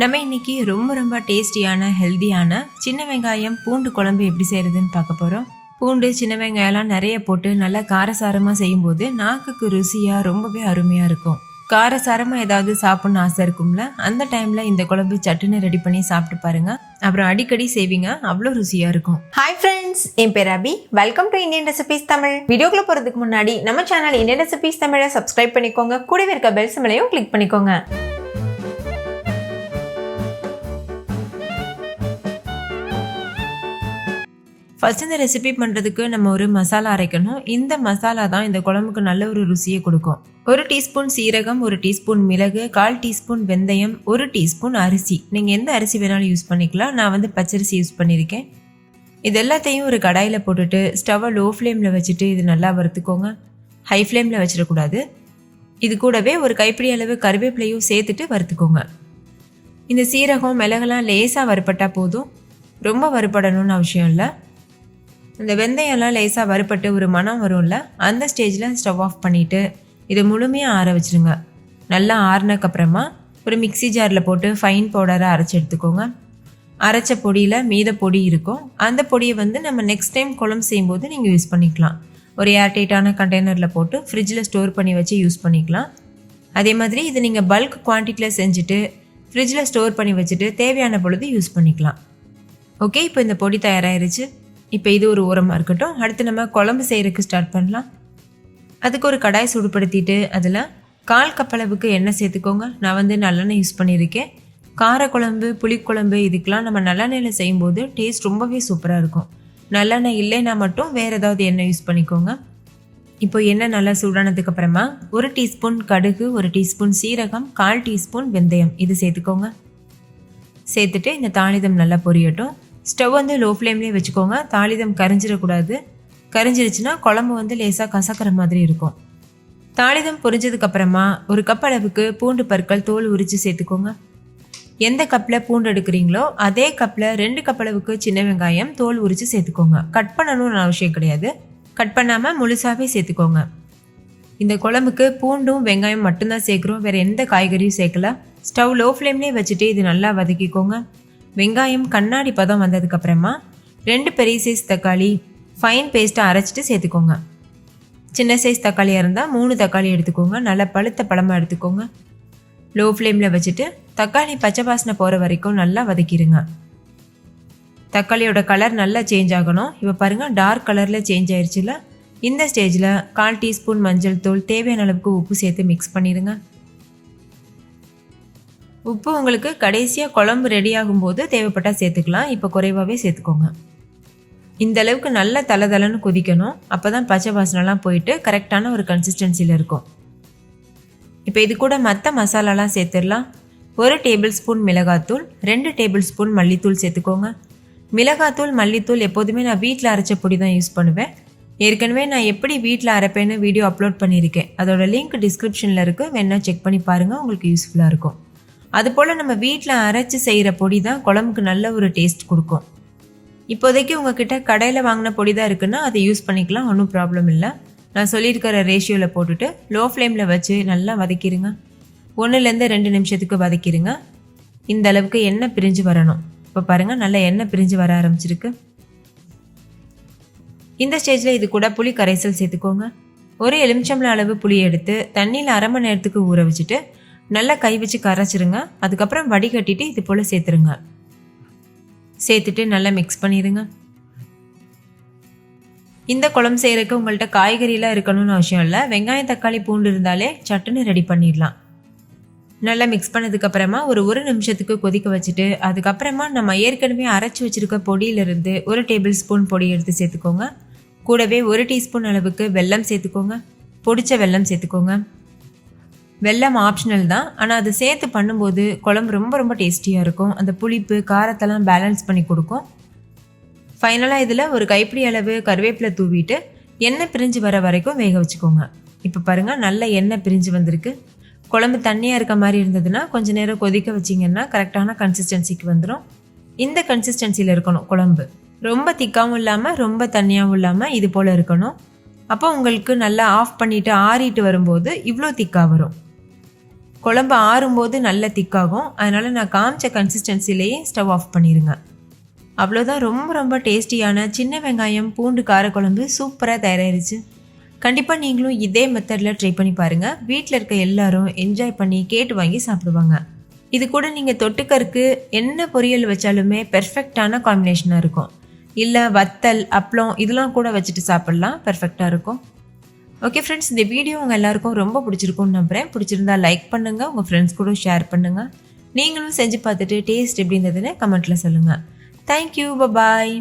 நம்ம இன்னைக்கு ரொம்ப ரொம்ப டேஸ்டியான ஹெல்தியான சின்ன வெங்காயம் பூண்டு குழம்பு எப்படி செய்யறதுன்னு பார்க்க போகிறோம் பூண்டு சின்ன வெங்காயம்லாம் நிறைய போட்டு நல்லா காரசாரமாக செய்யும்போது நாக்குக்கு ருசியாக ரொம்பவே அருமையாக இருக்கும். காரசாரமாக ஏதாவது சாப்பிட்ணும் ஆசை இருக்கும்ல? அந்த டைமில் இந்த குழம்பு சட்டுன்னு ரெடி பண்ணி சாப்பிட்டு பாருங்க. அப்புறம் அடிக்கடி செய்வீங்க அவ்வளோ ருசியாக இருக்கும். ஹாய் ஃப்ரெண்ட்ஸ் என் பேர் Abhi welcome to Indian recipes Tamil வீடியோக்குள்ள போகிறதுக்கு முன்னாடி நம்ம சேனல் இந்தியன் ரெசிபிஸ் தமிழை சப்ஸ்கிரைப் பண்ணிக்கோங்க. கூடவே இருக்க பெல் சிமலையும் கிளிக் பண்ணிக்கோங்க. ஃபஸ்ட் இந்த ரெசிபி பண்ணுறதுக்கு நம்ம ஒரு மசாலா அரைக்கணும். இந்த மசாலா தான் இந்த குழம்புக்கு நல்ல ஒரு ருசியை கொடுக்கும். ஒரு டீஸ்பூன் சீரகம் ஒரு டீஸ்பூன் மிளகு கால் டீஸ்பூன் வெந்தயம் ஒரு டீஸ்பூன் அரிசி. நீங்கள் எந்த அரிசி வேணாலும் யூஸ் பண்ணிக்கலாம். நான் வந்து பச்சரிசி யூஸ் பண்ணியிருக்கேன் இது எல்லாத்தையும் ஒரு கடாயில் போட்டுட்டு ஸ்டவ்வை லோ ஃப்ளேமில் வச்சுட்டு இது நல்லா வறுத்துக்கோங்க. ஹை ஃப்ளேமில் வச்சிடக்கூடாது. இது கூடவே ஒரு கைப்பிடி அளவு கருவேப்பிலையும் சேர்த்துட்டு வறுத்துக்கோங்க. இந்த சீரகம் மிளகெல்லாம் லேசாக வறுப்பட்டால் போதும். ரொம்ப வறுபடணும்னு அவசியம் இல்லை. இந்த வெந்தயம்லாம் லேசாக வறுப்பட்டு ஒரு மனம் வரும்ல அந்த ஸ்டேஜில் ஸ்டவ் ஆஃப் பண்ணிவிட்டு இதை முழுமையாக ஆற வச்சுருங்க. நல்லா ஆறினக்கப்புறமா ஒரு மிக்ஸி ஜாரில் போட்டு ஃபைன் பவுடராக அரைச்சி எடுத்துக்கோங்க. அரைச்ச பொடியில் மீத பொடி இருக்கும். அந்த பொடியை வந்து நம்ம நெக்ஸ்ட் டைம் குழம்பு செய்யும்போது நீங்கள் யூஸ் பண்ணிக்கலாம். ஒரு ஏர்டைட்டான கண்டெய்னரில் போட்டு ஃப்ரிட்ஜில் ஸ்டோர் பண்ணி வச்சு யூஸ் பண்ணிக்கலாம். அதே மாதிரி இதை நீங்கள் பல்க் குவான்டிட்டியில் செஞ்சுட்டு ஃப்ரிட்ஜில் ஸ்டோர் பண்ணி வச்சுட்டு தேவையான பொழுது யூஸ் பண்ணிக்கலாம். ஓகே இப்போ இந்த பொடி தயாராகிருச்சு இப்போ இது ஒரு ஓரமாக இருக்கட்டும். அடுத்து நம்ம குழம்பு செய்கிறதுக்கு ஸ்டார்ட் பண்ணலாம். அதுக்கு ஒரு கடாய் சூடுபடுத்திட்டு அதில் கால் கப்பளவுக்கு எண்ணெய் சேர்த்துக்கோங்க. நான் வந்து நல்லெண்ணெய் யூஸ் பண்ணியிருக்கேன் காரக்குழம்பு புளிக்குழம்பு இதுக்கெலாம் நம்ம நல்லெண்ணெயில் செய்யும்போது டேஸ்ட் ரொம்பவே சூப்பராக இருக்கும். நல்லெண்ணெய் இல்லைன்னா மட்டும் வேறு ஏதாவது எண்ணெய் யூஸ் பண்ணிக்கோங்க. இப்போ எண்ணெய் நல்லா சூடானதுக்கு அப்புறமா ஒரு டீஸ்பூன் கடுகு ஒரு டீஸ்பூன் சீரகம் கால் டீஸ்பூன் வெந்தயம். இது சேர்த்துக்கோங்க. சேர்த்துட்டு இந்த தாளிதம் நல்லா பொரியட்டும். ஸ்டவ் வந்து லோ ஃப்ளேம்லேயே வச்சுக்கோங்க. தாளிதம் கரிஞ்சிடக்கூடாது. கரிஞ்சிருச்சுன்னா குழம்பு வந்து லேசாக கசக்கிற மாதிரி இருக்கும். தாளிதம் பொரிஞ்சதுக்கப்புறமா ஒரு கப் அளவுக்கு பூண்டு பற்கள் தோல் உரித்து சேர்த்துக்கோங்க. எந்த கப்பில் பூண்டு எடுக்கிறீங்களோ அதே கப்பில் ரெண்டு கப் அளவுக்கு சின்ன வெங்காயம் தோல் உரித்து சேர்த்துக்கோங்க. கட் பண்ணணும்னு அவசியம் கிடையாது. கட் பண்ணாமல் முழுசாகவே சேர்த்துக்கோங்க. இந்த குழம்புக்கு பூண்டும் வெங்காயம் மட்டும்தான் சேர்க்குறோம். வேறு எந்த காய்கறியும் சேர்க்கல. ஸ்டவ் லோ ஃப்ளேம்லேயே வச்சுட்டு இது நல்லா வதக்கிக்கோங்க. வெங்காயம் கண்ணாடி பதம் வந்ததுக்கப்புறமா ரெண்டு பெரிய சைஸ் தக்காளி ஃபைன் பேஸ்ட்டாக அரைச்சிட்டு சேர்த்துக்கோங்க. சின்ன சைஸ் தக்காளியாக இருந்தால் மூணு தக்காளி எடுத்துக்கோங்க. நல்லா பழுத்த பழமாக எடுத்துக்கோங்க. லோ ஃப்ளேமில் வச்சுட்டு தக்காளி பச்சை வாசனை போகிற வரைக்கும் நல்லா வதக்கிடுங்க தக்காளியோட கலர் நல்லா சேஞ்ச் ஆகணும். இப்போ பாருங்கள் டார்க் கலரில் சேஞ்ச் ஆயிடுச்சுல இந்த ஸ்டேஜில் கால் டீஸ்பூன் மஞ்சள் தூள் தேவையான அளவுக்கு உப்பு சேர்த்து மிக்ஸ் பண்ணிடுங்க. உப்பு உங்களுக்கு கடைசியாக குழம்பு ரெடி ஆகும்போது தேவைப்பட்டால் சேர்த்துக்கலாம். இப்போ குறைவாகவே சேர்த்துக்கோங்க. இந்த அளவுக்கு நல்ல தலை தலைன்னு கொதிக்கணும். அப்போ தான் பச்சை வாசனைலாம் போயிட்டு கரெக்டான ஒரு கன்சிஸ்டன்சியில் இருக்கும். இப்போ இது கூட மற்ற மசாலாலாம் சேர்த்துடலாம். ஒரு டேபிள் ஸ்பூன் மிளகாத்தூள் ரெண்டு டேபிள் ஸ்பூன் மல்லித்தூள் சேர்த்துக்கோங்க. மிளகாத்தூள் மல்லித்தூள் எப்போதுமே நான் வீட்டில் அரைச்ச பொடி தான் யூஸ் பண்ணுவேன். ஏற்கனவே நான் எப்படி வீட்டில் அரைப்பேன்னு வீடியோ அப்லோட் பண்ணியிருக்கேன். அதோட லிங்க் டிஸ்கிரிப்ஷனில் இருக்குது வேணால் செக் பண்ணி பாருங்கள் உங்களுக்கு யூஸ்ஃபுல்லாக இருக்கும். அதுபோல் நம்ம வீட்டில் அரைச்சி செய்கிற பொடி தான் குழம்புக்கு நல்ல ஒரு டேஸ்ட் கொடுக்கும். இப்போதைக்கு உங்ககிட்ட கடையில் வாங்கின பொடி தான் இருக்குன்னா அதை யூஸ் பண்ணிக்கலாம் ஒன்றும் ப்ராப்ளம் இல்லை. நான் சொல்லியிருக்கிற ரேஷியோவில் போட்டுட்டு லோ ஃப்ளேமில் வச்சு நல்லா வதக்கிடுங்க ஒன்றுலேருந்து ரெண்டு நிமிஷத்துக்கு வதக்கிடுங்க இந்த அளவுக்கு எண்ணெய் பிரிஞ்சு வரணும். இப்போ பாருங்கள் நல்லா எண்ணெய் பிரிஞ்சு வர ஆரம்பிச்சிருக்கு. இந்த ஸ்டேஜில் இது கூட புளி கரைசல் சேர்த்துக்கோங்க. ஒரு எலுமிச்சம்பளம் அளவு புளி எடுத்து தண்ணியில் அரை மணி நேரத்துக்கு ஊற வச்சுட்டு நல்லா கை வச்சு கரைச்சிருங்க. அதுக்கப்புறம் வடிகட்டிட்டு இது போல் சேர்த்துருங்க. சேர்த்துட்டு நல்லா மிக்ஸ் பண்ணிடுங்க. இந்த குழம்பு செய்கிறதுக்கு உங்கள்கிட்ட காய்கறிலாம் இருக்கணும்னு அவசியம் இல்லை. வெங்காயம் தக்காளி பூண்டு இருந்தாலே சட்டுன்னு ரெடி பண்ணிடலாம். நல்லா மிக்ஸ் பண்ணதுக்கப்புறமா ஒரு ஒரு நிமிஷத்துக்கு கொதிக்க வச்சுட்டு அதுக்கப்புறமா நம்ம ஏற்கனவே அரைச்சி வச்சுருக்க பொடியிலிருந்து ஒரு டேபிள் ஸ்பூன் பொடி எடுத்து சேர்த்துக்கோங்க. கூடவே ஒரு டீஸ்பூன் அளவுக்கு வெல்லம் சேர்த்துக்கோங்க. பொடிச்ச வெல்லம் சேர்த்துக்கோங்க. வெல்லம் ஆப்ஷனல் தான். ஆனால் அது சேர்த்து பண்ணும்போது குழம்பு ரொம்ப ரொம்ப டேஸ்டியாக இருக்கும். அந்த புளிப்பு காரத்தெல்லாம் பேலன்ஸ் பண்ணி கொடுக்கும். ஃபைனலாக இதில் ஒரு கைப்பிடி அளவு கருவேப்பிலை தூவிட்டு எண்ணெய் பிரிஞ்சு வர வரைக்கும் வேக வச்சுக்கோங்க. இப்போ பாருங்கள் நல்ல எண்ணெய் பிரிஞ்சு வந்திருக்கு. குழம்பு தண்ணியாக இருக்க மாதிரி இருந்ததுன்னா கொஞ்சம் நேரம் கொதிக்க வச்சிங்கன்னா கரெக்டான கன்சிஸ்டன்சிக்கு வந்துடும் இந்த கன்சிஸ்டன்சியில் இருக்கணும் குழம்பு. ரொம்ப திக்காகவும் இல்லாமல் ரொம்ப தண்ணியாகவும் இல்லாமல் இது போல் இருக்கணும். அப்போ உங்களுக்கு நல்லா ஆஃப் பண்ணிவிட்டு ஆறிட்டு வரும்போது இவ்வளோ திக்காக வரும். குழம்பு ஆறும்போது நல்ல திக்காகும். அதனால் நான் காமிச்ச கன்சிஸ்டன்சிலேயே ஸ்டவ் ஆஃப் பண்ணிடுங்க அவ்வளோதான் ரொம்ப ரொம்ப டேஸ்டியான சின்ன வெங்காயம் பூண்டு காரக்குழம்பு சூப்பராக தயாராகிருச்சு கண்டிப்பாக நீங்களும் இதே மெத்தடில் ட்ரை பண்ணி பாருங்கள் வீட்டில் இருக்க எல்லாரும் என்ஜாய் பண்ணி கேட்டு வாங்கி சாப்பிடுவாங்க. இது கூட நீங்கள் தொட்டுக்கருக்கு என்ன பொரியல் வச்சாலுமே பெர்ஃபெக்டான காம்பினேஷனாக இருக்கும். இல்லை வத்தல் அப்பளம் இதெல்லாம் கூட வச்சுட்டு சாப்பிட்லாம். பெர்ஃபெக்டாக இருக்கும். ஓகே ஃப்ரெண்ட்ஸ் இந்த வீடியோ உங்கள் எல்லாருக்கும் ரொம்ப பிடிச்சிருக்கும்னு நம்புகிறேன் பிடிச்சிருந்தா லைக் பண்ணுங்கள் உங்கள் ஃப்ரெண்ட்ஸ் கூட ஷேர் பண்ணுங்கள் நீங்களும் செஞ்சு பார்த்துட்டு டேஸ்ட் எப்படி இருந்ததுன்னு கமெண்ட்டில் சொல்லுங்கள் தேங்க்யூ பபாய்